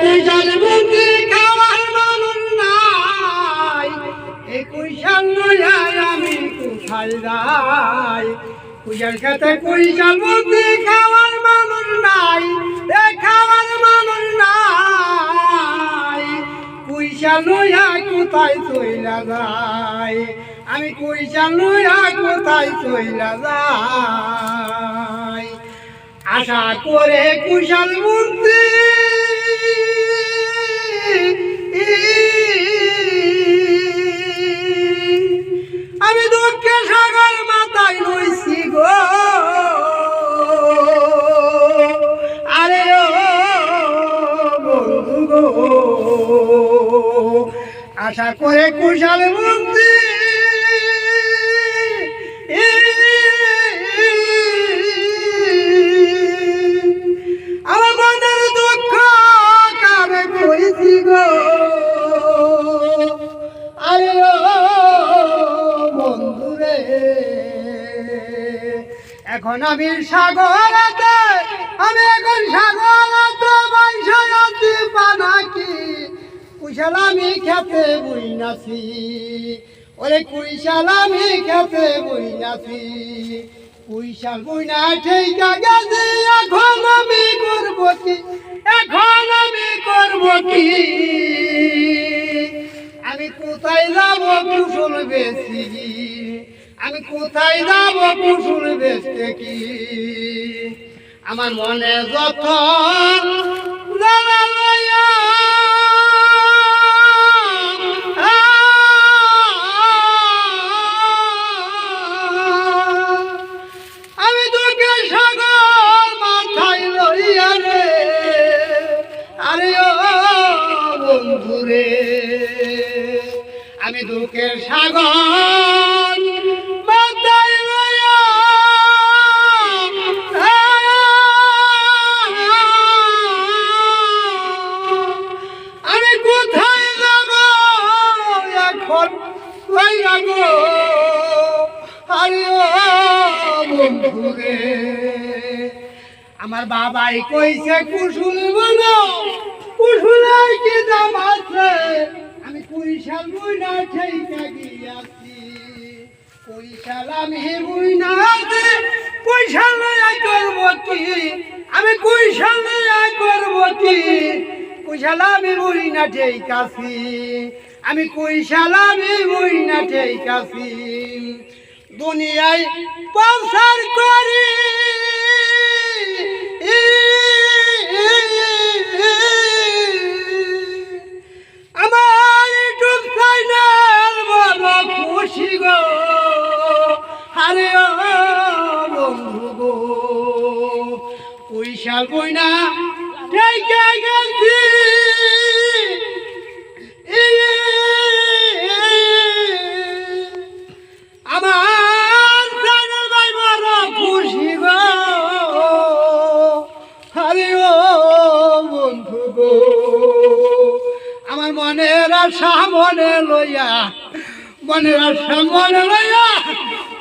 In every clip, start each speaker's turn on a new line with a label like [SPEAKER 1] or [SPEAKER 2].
[SPEAKER 1] কুইশাল বুদ্ধি খাওয়ার মানুষ নাই। এই কুইশাল আমি কোথায় যাই কুইশাল খেতে কুইশাল বুদ্ধি খাওয়ার মানুষ নাই, এ খাওয়ার মানুষ নাই। কুইশাল লইয়া কোথায় চইলা যাই আমি কুইশাল লইয়া কোথায় চইলা যাই আশা করে কুশাল মূর্তি আশা করে কুশাল রে এখন আমি সাগরাতে আমি এখন সাগরাতে বৈশাখী পানাকি কুশাল আমি খেতে বই নাছি। ওরে কুইশাল আমি খেতে বই নাছি। কুইশাল বই না ঠিক গেছে, এখন আমি করব কি? এখন আমি করব কি? আমি কোথায় যাব কুশল বেশি? আমি কোথায় যাব কুশল বেচতে কি আমার মনে যত আমি দুঃখের সাগর আমি কোথায় এখন আমার বাবাই কইছে কুশুল বলো কুসুলাই কি দাম আছে? আমি কুইশাল মুই না ঠেইকা গিয়াছি। কুইশাল আমি মুই না আছে কুইশাল লইয়া করব কি আমি কুইশাল লইয়া করব কি কুইশাল আমি মুই না ঠেইকাছি। আমি কুইশাল আমি মুই না ঠেইকাছি। দুনিয়ায় পৌঁছার করি। আরে বন্ধু গো পয়সা বইনা ঠেকে গেছি? আমার চ্যানেল ভাই বড় খুশি গো। বন্ধু গো, আমার মনের আশা মনে লইয়া, মনের আশা মনে লইয়া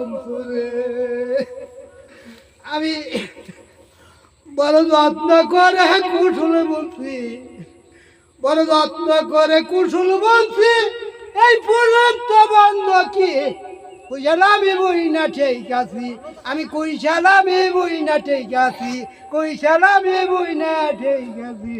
[SPEAKER 1] বন্ধুরে, আমি বড় যত্ন করে কুশল বলছি, বড় যত্ন করে কুশল বলছি, এই পুরন্ত বন্ধ কি? কুইশালামি বই না, ঠিক আছি। আমি কুইশালামি বই না, ঠিক আছি। কুইশালামি বই না, ঠিক আছি।